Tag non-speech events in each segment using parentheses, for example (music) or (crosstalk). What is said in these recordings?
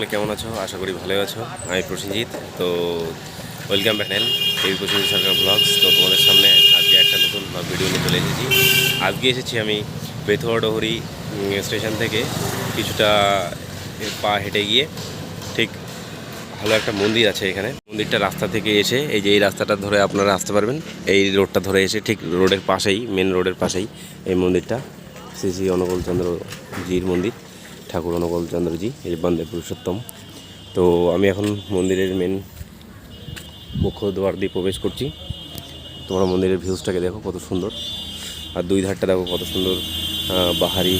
সকলে কেমন আছো? আশা করি ভালো আছো। আমি প্রসেনজিৎ। তো ওয়েলকাম ন্যান এই প্রসেনজিৎ সরকার ব্লগস। তো তোমাদের সামনে আজকে একটা নতুন ভিডিও নিয়ে চলে এসেছি। আজকে এসেছি আমি বেথুয়া ডহরি স্টেশন থেকে কিছুটা পা হেঁটে গিয়ে ঠিক ভালো একটা মন্দির আছে এখানে। মন্দিরটা রাস্তা থেকে এসে এই যে এই রাস্তাটা ধরে আপনারা আসতে পারবেন। এই রোডটা ধরে এসে ঠিক রোডের পাশেই মেন রোডের পাশেই এই মন্দিরটা। শ্রী শ্রী অনুকূলচন্দ্র জির মন্দির। ঠাকুর অনুকূলচন্দ্রজি এই বন্দে পুরুষোত্তম। তো আমি এখন মন্দিরের মেন মুখ্য দ্বার দিয়ে প্রবেশ করছি। তোমরা মন্দিরের ভিউজটাকে দেখো কত সুন্দর। আর দুই ধারটা দেখো কত সুন্দর বাহারি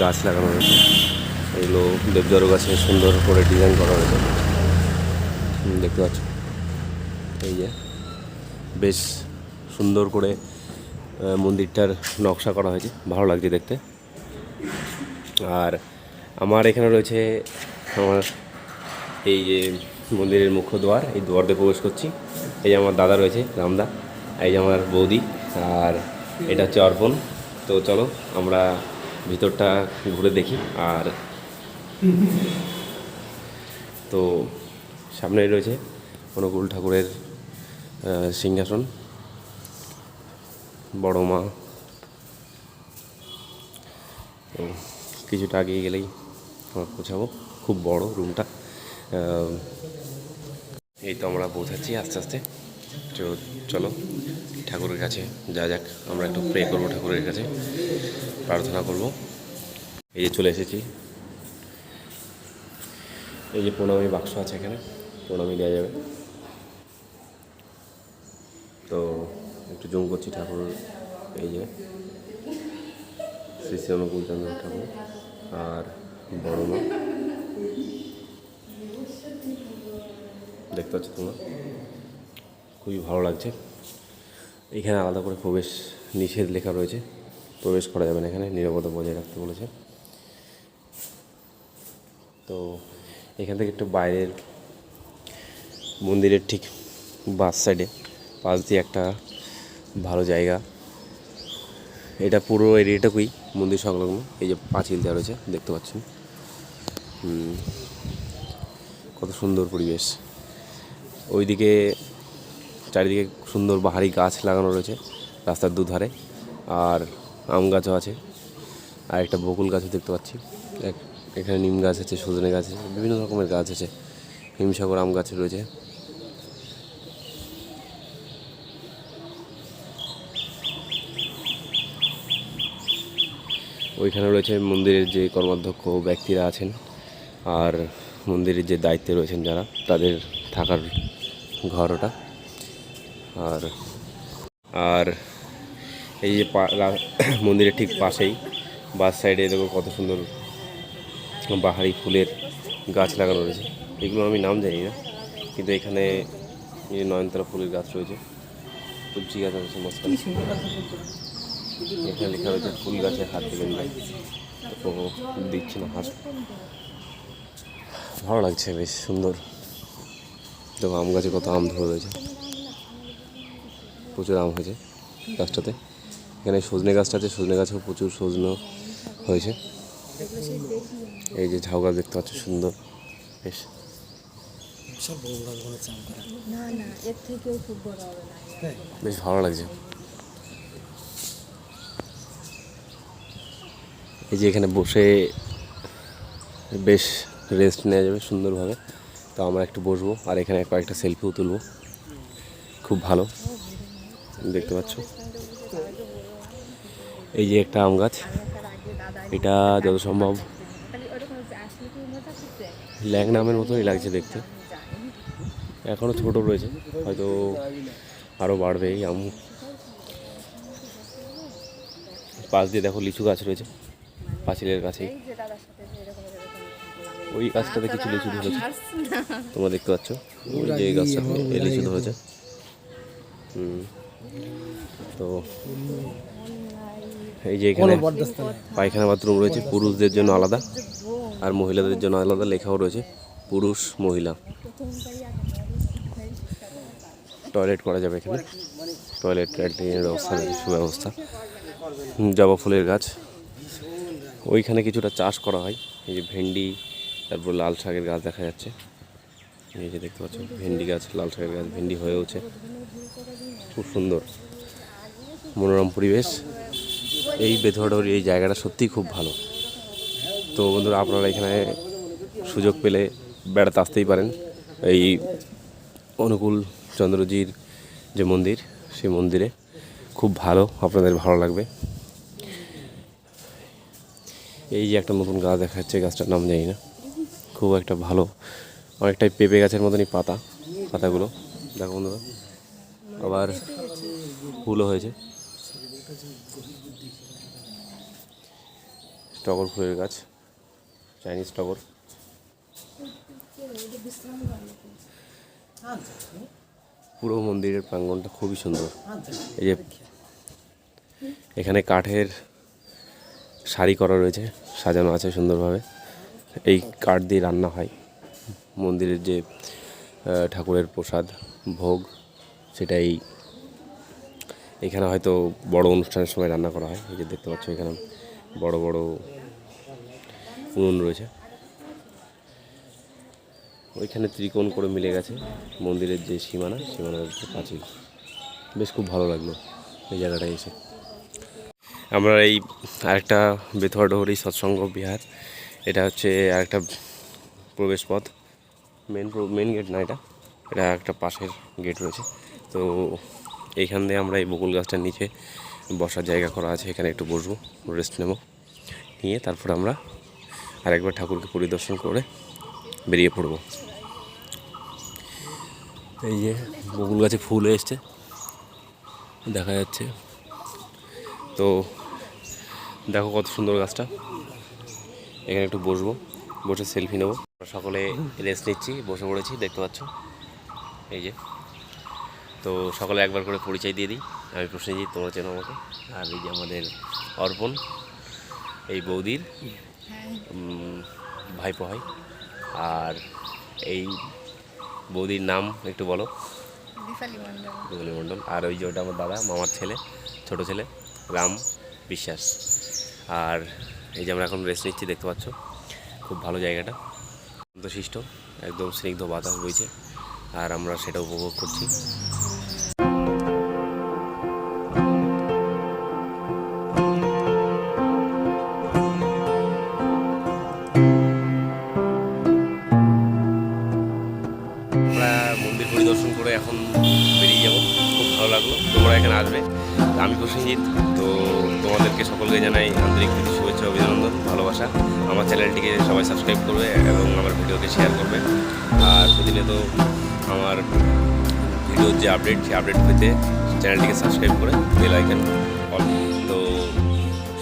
গাছ লাগানো রয়েছে এগুলো দেবদারু গাছে সুন্দর করে ডিজাইন করা হয়েছে। দেখতে পাচ্ছ? এই যে, বেশ সুন্দর করে মন্দিরটার নকশা করা হয়েছে। ভালো লাগছে দেখতে। আর আমার এখানে রয়েছে আমার এই যে মন্দিরের মুখ্য দ্বার এই দুয়ার দিয়ে প্রবেশ করছি। এই যে আমার দাদা রয়েছে, রামদা। এই যে আমার বৌদি আর এটা হচ্ছে অর্পণ। তো চলো আমরা ভিতরটা ঘুরে দেখি আর তো সামনে রয়েছে অনুকূল ঠাকুরের সিংহাসন। বড় মা। কিছুটা এগিয়ে গেলেই পৌঁছাবো। খুব বড় রুমটা এই তো আমরা পৌঁছাচ্ছি আস্তে আস্তে। তো চলো, ঠাকুরের কাছে যা যাক, আমরা একটু প্রে করব ঠাকুরের কাছে। প্রার্থনা করব। এই যে চলে এসেছি। এই যে প্রণামী বাক্স আছে এখানে, প্রণামী দেওয়া যাবে। তো একটু জুম করছি ঠাকুর, এই যে শ্রী শ্রী অনুকূলচন্দ্র ঠাকুর। আর বড় মা দেখতে পাচ্ছ তোমরা? খুবই ভালো লাগছে। এখানে আলাদা করে প্রবেশ নিষেধ লেখা রয়েছে। প্রবেশ করা যাবে না এখানে, নিরাপত্তা বজায় রাখতে বলেছে। তো এখান থেকে একটু বাইরের মন্দিরের ঠিক বাস সাইডে পাশ দিয়ে একটা ভালো জায়গা। এটা পুরো এরিয়াটাকুই মন্দির সংলগ্ন। এই যে পাঁচিল দেওয়া রয়েছে, দেখতে পাচ্ছেন। কত সুন্দর পরিবেশ। ওইদিকে চারিদিকে সুন্দর বাহারি গাছ লাগানো রয়েছে রাস্তার দুধারে, আর আম গাছও আছে, আর একটা বকুল গাছও দেখতে পাচ্ছি। এখানে নিম গাছ আছে, সজনে গাছ আছে, বিভিন্ন রকমের গাছ আছে, হিমসাগর আম গাছ রয়েছে। ওইখানে রয়েছে মন্দিরের যে কর্মাধ্যক্ষ ব্যক্তিরা আছেন। আর মন্দিরের যে দায়িত্বে রয়েছেন যারা তাদের থাকার ঘর ওটা। আর আর এই যে (coughs) মন্দিরের ঠিক পাশেই বাস সাইডে দেখো কত সুন্দর বাহারি ফুলের গাছ লাগানো রয়েছে। এগুলো আমি নাম জানি না কিন্তু এখানে এই যে নয়নতারা ফুলের গাছ রয়েছে তুলসী গাছ আছে মাঝখানে এখানে লেখা রয়েছে ফুল গাছের হাত দিবেন ভাই। তো দিচ্ছি না হাত। ভালো লাগছে বেশ সুন্দর। দেখো আম গাছে কত আম ধরে রয়েছে। প্রচুর আম হয়েছে গাছটাতে। এখানে সজনে গাছটা আছে সজনে গাছেও প্রচুর সজনে হয়েছে। এই যে ঝাউ গাছ দেখতে পাচ্ছ সুন্দর বেশ। বিশাল বড় বড় হচ্ছে আম করা না না এর থেকেও খুব বড় হবে না বেশ ভালো লাগছে। এই যে এখানে বসে বেশ রেস্ট নেওয়া যাবে সুন্দরভাবে। তো আমরা একটু বসবো আর এখানে কয়েকটা সেলফিও তুলবো। খুব ভালো। দেখতে পাচ্ছ? এই যে একটা আম গাছ। এটা যত সম্ভব ল্যাংনা আমের মতনই লাগছে দেখতে। এখনও ছোট রয়েছে। হয়তো আরও বাড়বে এই আম। পাশ দিয়ে দেখো লিচু গাছ রয়েছে। পাঁচিলের কাছেই ওই গাছটাতে কিছু লিচু ধরেছে তোমরা দেখতে পাচ্ছ? ওই যে এই গাছটা এই লিচু ধরেছে তো এই যে এখানে পায়খানা বাথরুম রয়েছে, পুরুষদের জন্য আলাদা আর মহিলাদের জন্য আলাদা লেখাও রয়েছে, পুরুষ, মহিলা। টয়লেট করা যাবে এখানে। টয়লেট, ক্যান্টিনের ব্যবস্থা রয়েছে সুব্যবস্থা। জবা ফুলের গাছ। ওইখানে কিছুটা চাষ করা হয়, এই যে ভেন্ডি তারপর লাল শাকের গাছ দেখা যাচ্ছে। এই যে দেখতে পাচ্ছ ভেন্ডি গাছ, লাল শাকের গাছ, ভেন্ডি হয়েওছে খুব সুন্দর, মনোরম পরিবেশ। এই বেথুয়াডহরি এই জায়গাটা সত্যিই খুব ভালো। তো বন্ধুরা, আপনারা এখানে সুযোগ পেলে বেড়াতে আসতেই পারেন। এই অনুকূল চন্দ্রজির যে মন্দির, সেই মন্দিরে খুব ভালো, আপনাদের ভালো লাগবে। এই যে একটা নতুন গাছ দেখা যাচ্ছে, গাছটার নাম জানি না। খুব একটা ভালো, অনেকটাই পেঁপে গাছের মতনই পাতা, পাতাগুলো। দেখো বন্ধুরা, আবার ফুলও হয়েছে। টগর ফুলের গাছ, চাইনিজ টগর। পুরো মন্দিরের প্রাঙ্গণটা খুবই সুন্দর। এই যে এখানে কাঠের শাড়ি করা রয়েছে, সাজানো আছে সুন্দরভাবে। এই কাঠ দিয়ে রান্না হয়। মন্দিরের যে ঠাকুরের প্রসাদ, ভোগ, সেটাই এখানে হয়তো বড় অনুষ্ঠানের সময় রান্না করা হয়। এই যে দেখতে পাচ্ছ এখানে বড় বড় উনুন রয়েছে। ওইখানে ত্রিকোণ করে মিলে গেছে মন্দিরের যে সীমানা, সীমানার যে পাঁচিল। বেশ খুব ভালো লাগল এই জায়গাটায় এসে। আমরা এই আরেকটা বেথুয়াডহরি সৎসঙ্গ বিহার এটা হচ্ছে আরেকটা প্রবেশ পথ মেন মেন গেট না এটা। এটা একটা পাশের গেট রয়েছে। তো এইখান দিয়ে আমরা এই বকুল গাছটার নিচে বসার জায়গা করা আছে। এখানে একটু বসবো রেস্ট নেব। নিয়ে তারপর আমরা আরেকবার ঠাকুরকে পরিদর্শন করে বেরিয়ে পড়ব। এই যে বকুল গাছে ফুল এসছে, দেখা যাচ্ছে। তো দেখো কত সুন্দর গাছটা। এখানে একটু বসবো বসে সেলফি নেব। আমরা সকলে রেস্ট নিচ্ছি বসে পড়েছি দেখতে পাচ্ছ? এই যে। তো সকলে একবার করে পরিচয় দিয়ে দিই। আমি প্রসেনজিৎ তোমরা চেনো আমাকে। আর এই যে আমাদের অর্পণ এই বৌদির ভাইপো হয় আর এই বৌদির নাম একটু বলো। দীপালি মণ্ডল। মণ্ডল। আর ওই যে ওটা আমার দাদা মামার ছেলে ছোট ছেলে রাম বিশ্বাস। আর এই যে আমরা এখন রেস্ট নিচ্ছি, দেখতে পাচ্ছ? খুব ভালো জায়গাটা। শান্তশিষ্ট একদম স্নিগ্ধ বাতাস বইছে। আর আমরা সেটা উপভোগ করছি। আমি শহীদ। তো তোমাদেরকে সকলকে জানাই আন্তরিক শুভেচ্ছা, অভিনন্দন, ভালোবাসা। আমার চ্যানেলটিকে সবাই সাবস্ক্রাইব করবে এবং আমার ভিডিওকে শেয়ার করবে। আর প্রতিনিয়ত আমার ভিডিওর যে আপডেট সেই আপডেট পেতে চ্যানেলটিকে সাবস্ক্রাইব করে বেল আইকন তো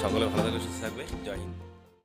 সকলে ভালো থাকবে, সুস্থ থাকবে। জয় হিন্দ।